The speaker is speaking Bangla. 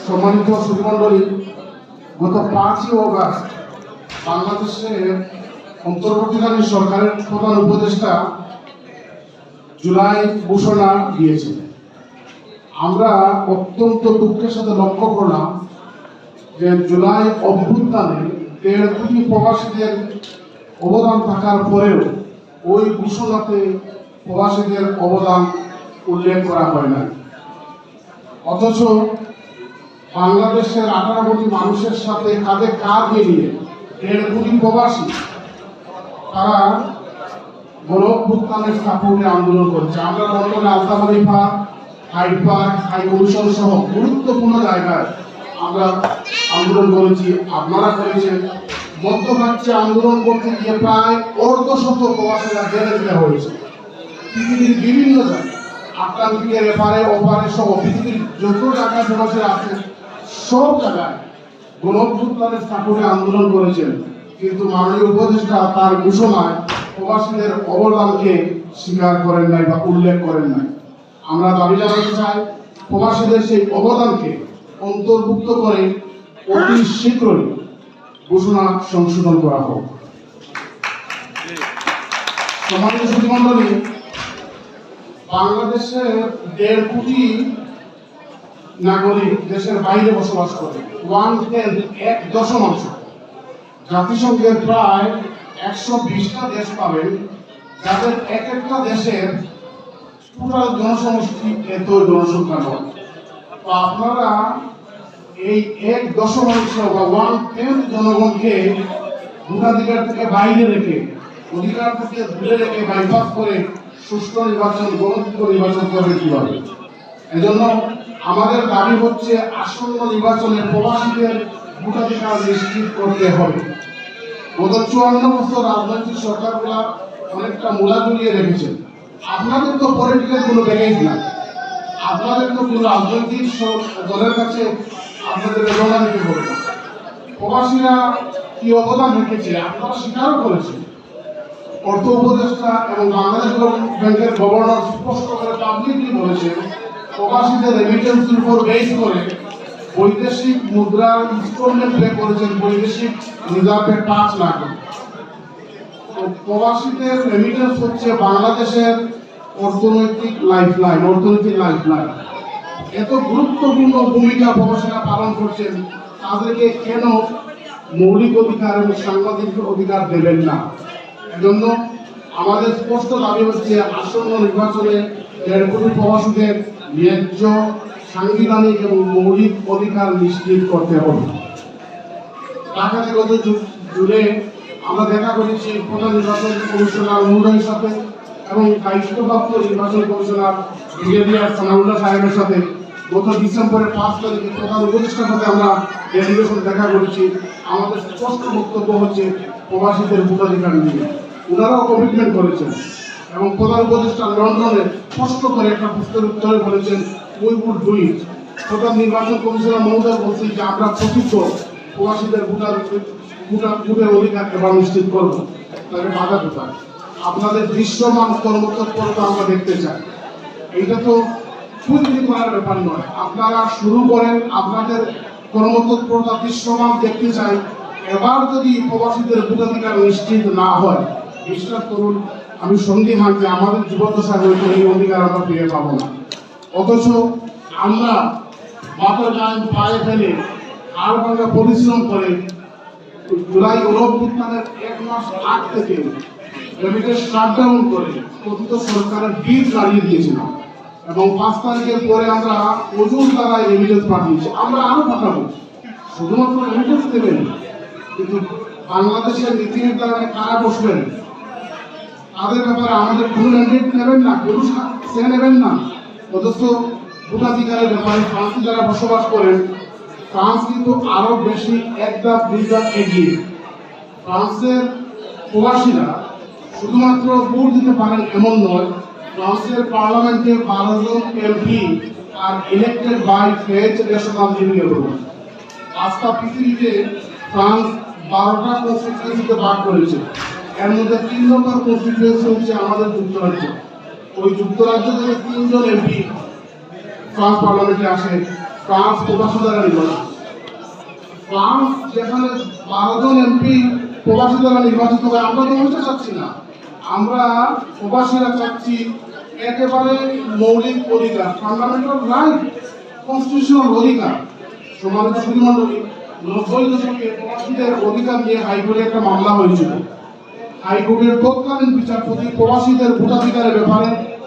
সম্মানিত সুমন্ডলী গত পাঁচই অগাস্ট বাংলাদেশের অন্তর্বর্তীকালীন সরকারের প্রধান উপদেষ্টা জুলাই ঘোষণা দিয়েছে আমরা অত্যন্ত দুঃখের সাথে লক্ষ্য করলাম যে জুলাই অভ্যুত্থানে দেড় কোটি প্রবাসীদের অবদান থাকার পরেও ওই ঘোষণাতে প্রবাসীদের অবদান উল্লেখ করা হয় না অথচ বাংলাদেশের আঠারো কোটি মানুষের সাথে কাঁধে কাঁধ মিলিয়ে দেড় কোটি প্রবাসী, তারা গণভুত্থানের স্থাপনে আন্দোলন করছে। আমরা লন্ডনে আলতামারি park, Hyde park, high commission সহ গুরুত্বপূর্ণ জায়গায় আমরা আন্দোলন করেছি, আপনারা করেছেন। মধ্যপ্রাচ্যে আন্দোলন করতে গিয়ে প্রায় অর্ধশত প্রবাসীরা জেলে দেওয়া হয়েছে। পৃথিবীর বিভিন্ন জায়গায়। আটলান্টিকের এপারে ওপারে সহ পৃথিবীর যত জায়গায় প্রবাসী আছে, সব জায়গায় গণভ্যুত্থানের স্থাপনে আন্দোলন করেছেন। কিন্তু মাননীয় উপদেষ্টা তার ঘোষণায় প্রবাসীদের অবদানকে স্বীকার করেন নাই বা উল্লেখ করেন নাই। আমরা দাবি জানাতে চাই, প্রবাসীদের সেই অবদানকে অন্তর্ভুক্ত করে অতি শীঘ্রই ঘোষণা সংশোধন করা হোক। সমাজের সুধীমণ্ডলী বাংলাদেশের দেড় কোটি নাগরিক দেশের বাইরে বসবাস করে। ওয়ান টেন এক দশমাংশ। জাতিসংঘের প্রায় একশো বিশটা দেশ পাবেন যাদের এক একটা দেশের টোটাল জনসমষ্টি এত জনসংখ্যা নয়। তো আপনারা এই এক দশমাংশ বা ওয়ান টেন জনগণকে ভোটাধিকার থেকে বাইরে রেখে, অধিকার থেকে দূরে রেখে বাইপাস করে সুষ্ঠু নির্বাচন গণতন্ত্র নির্বাচন করবে কীভাবে? এজন্য আমাদের দাবি হচ্ছে আসন্ন নির্বাচনে প্রবাসীদের ভোটাধিকার নিশ্চিত করতে হবে। গত চুয়ান্ন বছর রাজনৈতিক সরকারগুলা অনেকটা মূলা ঝুলিয়ে রেখেছেন আপনাদের তো পলিটিক্যাল কোনো ব্যাগেজ না আপনাদের তো কোনো রাজনৈতিক দলের কাছে আপনাদের বেদনা দিতে হবে প্রবাসীরা কি অবদান রেখেছে? আপনারা স্বীকারও করেছেন। অর্থ উপদেষ্টা এবং বাংলাদেশ ব্যাংকের গভর্নর স্পষ্ট করে পাবলিকলি বলেছেন, প্রবাসীদের রেমিটেন্সের উপর বেস করে বৈদেশিক মুদ্রার ইনস্টলমেন্ট পে করেছেন বৈদেশিক রিজার্ভের পাঁচ লাখ। প্রবাসীদের রেমিটেন্স হচ্ছে বাংলাদেশের অর্থনৈতিক লাইফ লাইন অর্থনৈতিক লাইফ লাইন এত গুরুত্বপূর্ণ ভূমিকা প্রবাসীরা পালন করছেন, তাদেরকে কেন মৌলিক অধিকার এবং সাংবাদিক অধিকার দেবেন না? এজন্য আমাদের স্পষ্ট দাবি হচ্ছে আসন্ন নির্বাচনে দেড় কোটি প্রবাসীদের ন্যায্য সাংবিধানিক এবং মৌলিক অধিকার নিশ্চিত করতে হবে। ঢাকাতে গত জুড়ে আমরা দেখা করেছি প্রধান নির্বাচন কমিশনার মহোদয়ের সাথে এবং দায়িত্বপ্রাপ্ত নির্বাচন কমিশনার ব্রিগেডিয়ার সানাউল্লাহ সাহেবের সাথে গত ডিসেম্বরের পাঁচ তারিখে প্রধান উপদেষ্টার সাথে আমরা ডেলিগেশন দেখা করেছি। আমাদের স্পষ্ট বক্তব্য হচ্ছে প্রবাসীদের ভোটাধিকার নিয়ে। ওনারাও কমিটমেন্ট করেছেন এবং প্রধান উপদেষ্টা লন্ডনে স্পষ্ট করে একটা প্রশ্নের উত্তরে বলেছেন উই উড ডু ইট প্রধান নির্বাচন কমিশনার মহোদয় বলছেন যে, আমরা প্রতিজ্ঞ প্রবাসীদের ভোটার ভোটার, ভোটের অধিকার এবার নিশ্চিত করব। তাকে বাধা কোথায়? আপনাদের দৃশ্যমান কর্মতৎপরতা আমরা দেখতে চাই। এইটা তো কুচুরি করার ব্যাপার নয়। আপনারা শুরু করেন, আপনাদের কর্মতৎপরতা দৃশ্যমান দেখতে চাই। এবার যদি প্রবাসীদের ভোটাধিকার নিশ্চিত না হয়, বিশ্বাস করুন, আমি সন্দিহান যে আমাদের যুবদশা হয়তো এই অধিকার আমরা ফিরে পাবো না। অথচ আমরা মাথার গান পায়ে ফেলে আর ভাঙা পরিশ্রম করে জুলাই গণঅভ্যুত্থানের এক মাস আগ থেকে শাটডাউন করে কথিত সরকারের বিল দাঁড়িয়ে দিয়েছিলাম। এবং পাঁচ তারিখের পরে আমরা ওজন দ্বারা রেমিটেন্স পাঠিয়েছি। আমরা আরও পাঠাবো শুধুমাত্র রেমিটেন্স দেবেন কিন্তু বাংলাদেশের নীতি নির্ধারণে কারা বসবেন? তাদের ব্যাপারে আমাদের কোনো ম্যান্ডেট নেবেন না কোনো সে নেবেন না। অথচ ভোটাধিকারের ব্যাপারে ফ্রান্সে যারা বসবাস করেন, ফ্রান্স কিন্তু আরও বেশি এক ধাপ দুই ধাপ এগিয়ে। ফ্রান্সের প্রবাসীরা শুধুমাত্র ভোট দিতে পারেন এমন নয় ফ্রান্সের পার্লামেন্টে বারো জন MP are elected by French national union আজকা পৃথিবীতে ফ্রান্স বারোটা কনস্টিটিউয়েন্সিতে ভাগ করেছে। এর মধ্যে তিন নম্বর কনস্টিটিউয়েন্সি হচ্ছে আমাদের যুক্তরাজ্য। ওই যুক্তরাজ্য থেকে তিনজন এমপি ফ্রান্স পার্লামেন্টে আসে। ফ্রান্স প্রবাসী দ্বারা নির্বাচিত ফ্রান্স যেখানে বারো জন এমপি প্রবাসী দ্বারা নির্বাচিত হয়, আমরা তো চাচ্ছি না। আমরা প্রবাসীরা চাচ্ছি একেবারে মৌলিক অধিকার ফান্ডামেন্টাল রাইট কনস্টিটিউশনাল অধিকার। সমাজের সুধীমণ্ডলী, নব্বই দশকে প্রবাসীদের অধিকার নিয়ে হাইকোর্টে একটা মামলা হয়েছিল। হাইকোর্টের তৎকালীন বিচারপতি প্রবাসীদের ভোটাধিকারের ব্যাপারে